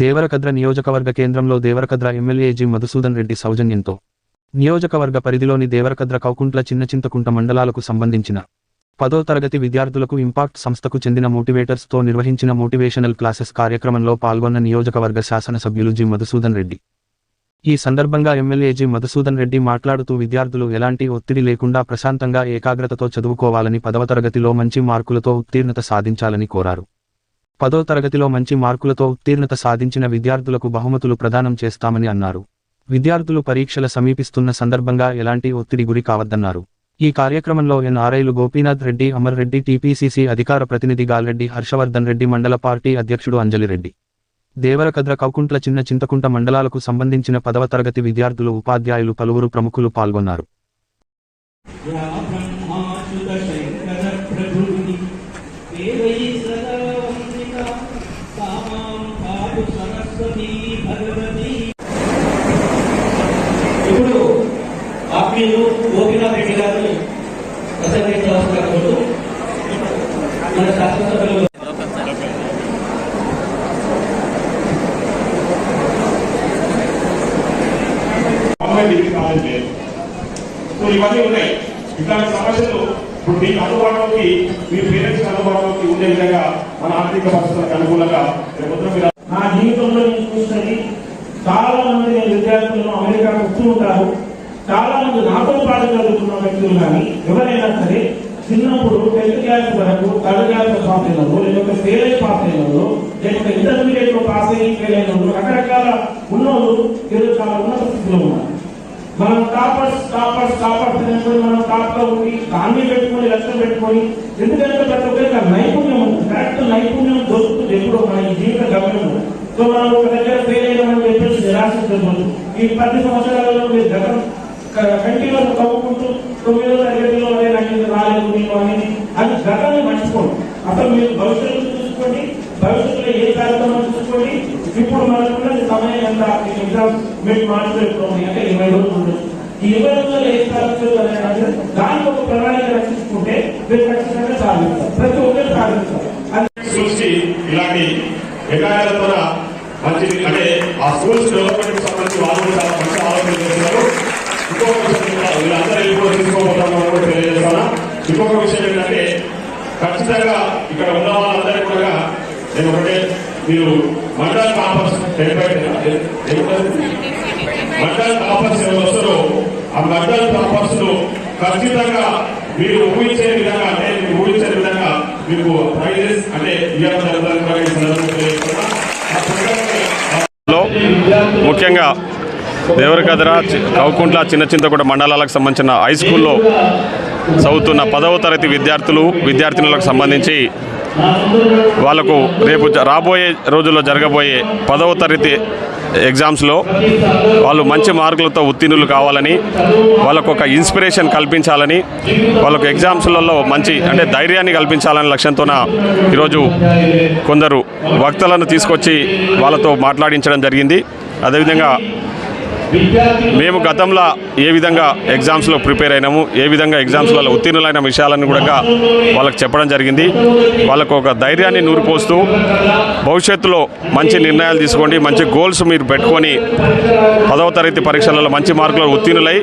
దేవరకద్ర నియోజకవర్గ కేంద్రంలో Devarakadra MLA G. Madhusudan Reddy సౌజన్యంతో నియోజకవర్గ పరిధిలోని దేవరకద్ర కౌకుంట్ల చిన్నచింతకుంట మండలాలకు సంబంధించిన పదో తరగతి విద్యార్థులకు ఇంపాక్ట్ సంస్థకు చెందిన మోటివేటర్స్తో నిర్వహించిన మోటివేషనల్ క్లాసెస్ కార్యక్రమంలో పాల్గొన్న నియోజకవర్గ శాసనసభ్యులు జి. మధుసూదన్ రెడ్డి. ఈ సందర్భంగా ఎమ్మెల్యే జి. మధుసూదన్ రెడ్డి మాట్లాడుతూ విద్యార్థులు ఎలాంటి ఒత్తిడి లేకుండా ప్రశాంతంగా ఏకాగ్రతతో చదువుకోవాలని పదవ తరగతిలో మంచి మార్కులతో ఉత్తీర్ణత సాధించాలని కోరారు. పదో తరగతిలో మంచి మార్కులతో ఉత్తీర్ణత సాధించిన విద్యార్థులకు బహుమతులు ప్రదానం చేస్తామని అన్నారు. విద్యార్థులు పరీక్షల సమీపిస్తున్న సందర్భంగా ఎలాంటి ఒత్తిడి గురి కావద్దన్నారు. ఈ కార్యక్రమంలో ఎన్ఆర్ఐలు గోపీనాథ్ రెడ్డి అమర్ రెడ్డి టీపీసీసీ అధికార ప్రతినిధి గాల్రెడ్డి హర్షవర్ధన్ రెడ్డి మండల పార్టీ అధ్యక్షుడు అంజలిరెడ్డి. దేవరకద్ర కౌకుంట్ల చిన్న చింతకుంట మండలాలకు సంబంధించిన పదవ తరగతి విద్యార్థులు ఉపాధ్యాయులు పలువురు ప్రముఖులు పాల్గొన్నారు. ఇప్పుడు ఆత్మీయులు గోపీనాథ్ రెడ్డి గారిని ప్రసంగించవలసిన కోరుతూ మన శాసనసభ్యులు ఇవన్నీ ఉన్నాయి. ఇట్లాంటి సమస్యలు ఇప్పుడు మీకు అందుబాటులోకి మీ పేరెంట్స్ అందుబాటులోకి ఉండే విధంగా మన ఆర్థిక పరిస్థితులకు అనుకూలంగా నా జీవితంలో నేను చాలా మంది నేను విద్యార్థులను అమెరికాకు వస్తూ ఉంటారు. చాలా మంది నాతో పాటు చదువుతున్న వ్యక్తులు కానీ ఎవరైనా సరే చిన్నప్పుడు టెన్త్ క్లాస్ వరకు థర్డ్ క్లాస్ పాస్ అయిన లేకపోతే ఫెయిల్ అయి పాస్ అయిన వాళ్ళు లేకపోతే ఇంటర్మీడియట్లో పాస్ అయ్యి ఫెయిల్ అయిన రకరకాల ఉన్నోళ్ళు ఈరోజు చాలా ఉన్నత స్థితిలో ఉన్నారు. మనం టాపర్స్ టాపర్స్ టాపర్స్ అనేటువంటి మనం టాప్లో ఉండి దాన్ని పెట్టుకొని లక్ష్యం పెట్టుకొని ఎందుకంటే ప్రతి ఒక్కరికి నైపుణ్యం ఉంది. కరెక్ట్ నైపుణ్యం దొరుకుతుంది ఎప్పుడో మన ఈ జీవిత గమనం సో మనం ఒక దగ్గర ఫెయిల్ అయినామని చెప్పేసి నిరాశించకూడదు ఈ పది సంవత్సరాలలో మీరు గతం కంటిలో కవ్వుకుంటూ తొమ్మిదో తరగతిలో అదే నాకు రాలేదు నేను అనేది అది గతాన్ని మర్చిపోండి. అసలు మీరు భవిష్యత్తు చూసుకోండి భవిష్యత్తులో ఏ కార్యక్రమం చూసుకోండి ఇప్పుడు మనకున్న సమయం ఎంత ఎగ్జామ్ మీరు మార్చులో అంటే ఇరవై రోజులు ఉండొచ్చు. ఈ ఇరవై రోజుల్లో ఏ కార్యక్రమం అనేది దానికి ఒక ప్రణాళిక రక్షించుకుంటే మీరు ఖచ్చితంగా సాధిస్తారు. ప్రతి ఒక్కరు సాధిస్తారు. అది ఇలాంటి వికాయాల ద్వారా మంచి అంటే ఆ స్కూల్స్ డెవలప్మెంట్ సంబంధించి వాళ్ళు చాలా మంచి ఆలోచన చేస్తున్నారు. ఇంకొక విషయం కూడా వీళ్ళందరూ వెళ్ళిపోయి తీసుకోబోతామని కూడా తెలియజేస్తాను ఇంకొక విషయం ఏంటంటే ఖచ్చితంగా ఇక్కడ ఉన్న వాళ్ళందరూ కూడా నేను ఒకటే మీరు మండల్ కాంపస్ మండల్ కాంపస్ వస్తారో ఆ మండల్ కాంపస్లో ఖచ్చితంగా మీరు ఊహించే విధంగా అంటే మీరు ఊహించే విధంగా మీకు ప్రైజెస్ అంటే ఇవ్వడం జరుగుతుందని కూడా ఈ సందర్భంగా తెలియజేస్తున్నా. ఆ ప్రకారంగా లో ముఖ్యంగా దేవరకద్ర కౌకుంట్ల చిన్న చింతకుంట మండలాలకు సంబంధించిన హై స్కూల్లో చదువుతున్న పదవ తరగతి విద్యార్థులు విద్యార్థినులకు సంబంధించి వాళ్ళకు రేపు జ- రాబోయే రోజుల్లో జరగబోయే పదవ తరగతి ఎగ్జామ్స్లో వాళ్ళు మంచి మార్కులతో ఉత్తీర్ణులు కావాలని వాళ్ళకు ఒక ఇన్స్పిరేషన్ కల్పించాలని వాళ్ళకు ఎగ్జామ్స్లలో మంచి అంటే ధైర్యాన్ని కల్పించాలనే లక్ష్యంతోన ఈరోజు కొందరు వక్తలను తీసుకొచ్చి వాళ్ళతో మాట్లాడించడం జరిగింది. అదేవిధంగా మేము గతంలో ఏ విధంగా ఎగ్జామ్స్లో ప్రిపేర్ అయినాము ఏ విధంగా ఎగ్జామ్స్లలో ఉత్తీర్ణులైన విషయాలను కూడా వాళ్ళకి చెప్పడం జరిగింది. వాళ్ళకు ఒక ధైర్యాన్ని నూరిపోస్తూ భవిష్యత్తులో మంచి నిర్ణయాలు తీసుకోండి మంచి గోల్స్ మీరు పెట్టుకొని పదవ తరగతి పరీక్షలలో మంచి మార్కులు ఉత్తీర్ణులై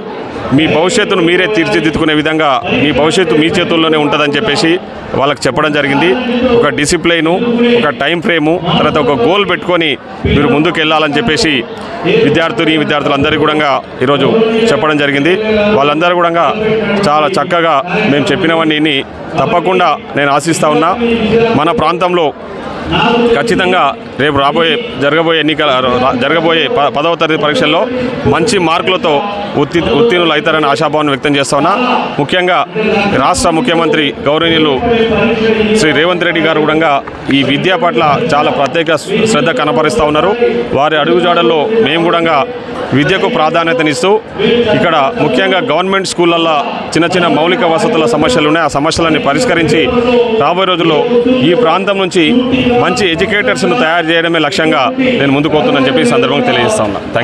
మీ భవిష్యత్తును మీరే తీర్చిదిద్దుకునే విధంగా మీ భవిష్యత్తు మీ చేతుల్లోనే ఉంటుందని చెప్పేసి వాళ్ళకి చెప్పడం జరిగింది. ఒక డిసిప్లైను ఒక టైం ఫ్రేము తర్వాత ఒక గోల్ పెట్టుకొని మీరు ముందుకు వెళ్ళాలని చెప్పేసి విద్యార్థిని విద్యార్థులందరికీ కూడా ఈరోజు చెప్పడం జరిగింది. వాళ్ళందరూ కూడా చాలా చక్కగా మేము చెప్పినవన్నీ తప్పకుండా నేను ఆశిస్తూ ఉన్నా. మన ప్రాంతంలో ఖచ్చితంగా రేపు రాబోయే జరగబోయే ఎన్నికల జరగబోయే పదవ తరగతి పరీక్షల్లో మంచి మార్కులతో ఉత్తి ఉత్తీర్ణులు అవుతారని ఆశాభావం వ్యక్తం చేస్తా ఉన్నా. ముఖ్యంగా రాష్ట్ర ముఖ్యమంత్రి గౌరవనీయులు శ్రీ రేవంత్ రెడ్డి గారు కూడా ఈ విద్య పట్ల చాలా ప్రత్యేక శ్రద్ధ కనపరుస్తూ ఉన్నారు. వారి అడుగుజాడల్లో మేము కూడా విద్యకు ప్రాధాన్యతనిస్తూ ఇక్కడ ముఖ్యంగా గవర్నమెంట్ స్కూళ్ళల్లో చిన్న చిన్న మౌలిక వసతుల సమస్యలు ఉన్నాయి. ఆ సమస్యలన్నీ పరిష్కరించి రాబోయే రోజుల్లో ఈ ప్రాంతం నుంచి మంచి ఎడ్యుకేటర్స్ను తయారు చేయడమే లక్ష్యంగా నేను ముందుకు పోతున్నానని చెప్పి సందర్భంగా తెలియజేస్తా ఉన్నా. థ్యాంక్